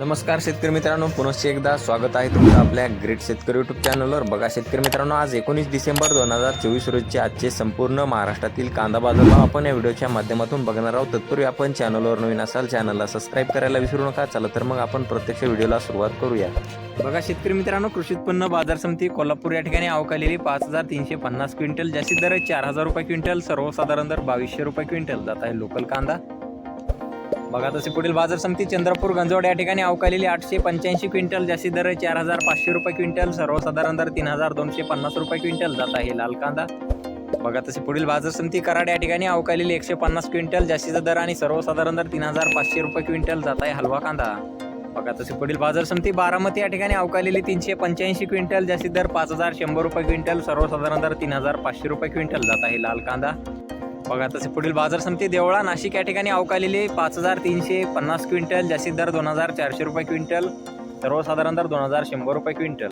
नमस्कार शेतकरी मित्रांनो पुनश्च एकदा स्वागत आहे तुमचं आपल्या ग्रेट शेतकरी युट्यूब चॅनलवर बघा शेतकरी मित्रांनो आज एकोणीस डिसेंबर दोन हजार चोवीस रोजचे आजचे संपूर्ण महाराष्ट्रातील कांदा बाजारभाव आपण या व्हिडिओच्या माध्यमातून बघणार आहोत. तत्पूर्वी आपण चॅनलवर नवीन असाल चॅनलला सबस्क्राईब करायला विसरू नका. चला तर मग आपण प्रत्यक्ष व्हिडिओला सुरुवात करूया. बघा शेतकरी मित्रांनो कृषी उत्पन्न बाजार समिती कोल्हापूर या ठिकाणी अवकालेली पाच हजार तीनशे पन्नास क्विंटल जास्तीत दर चार हजार रुपये क्विंटल सर्वसाधारण दर बावीसशे रुपये क्विंटल जात आहे लोकल कांदा. बघा तसे पुढील बाजार समिती चंद्रपूर गंजवड या ठिकाणी अवकालेली आठशे पंच्याऐंशी क्विंटल जास्ती दर आहे चार हजार पाचशे रुपये क्विंटल सर्वसाधारण दर तीन हजार दोनशे पन्नास रुपये क्विंटल जात आहे लाल कांदा. बघा तसे पुढील बाजार समिती कराड या ठिकाणी अवकालेली एकशे पन्नास क्विंटल जास्तीचा दर आणि सर्वसाधारण दर तीन हजार पाचशे रुपये क्विंटल जात आहे हलवा कांदा. बघा तसे पुढील बाजार समिती बारामती या ठिकाणी अवकालेली तीनशे पंच्याऐंशी क्विंटल जास्तीत दर पाच हजार शंभर रुपये क्विंटल सर्वसाधारण दर तीन हजार पाचशे रुपये क्विंटल जात आहे लाल कांदा. बघा तसे पुढील बाजार समिती देवळा नाशिक या ठिकाणी अवकालेली पाच हजार तीनशे पन्नास क्विंटल जास्तीत दर दोन हजार चारशे रुपये क्विंटल सर्वसाधारण दर दोन हजार शंभर रुपये क्विंटल.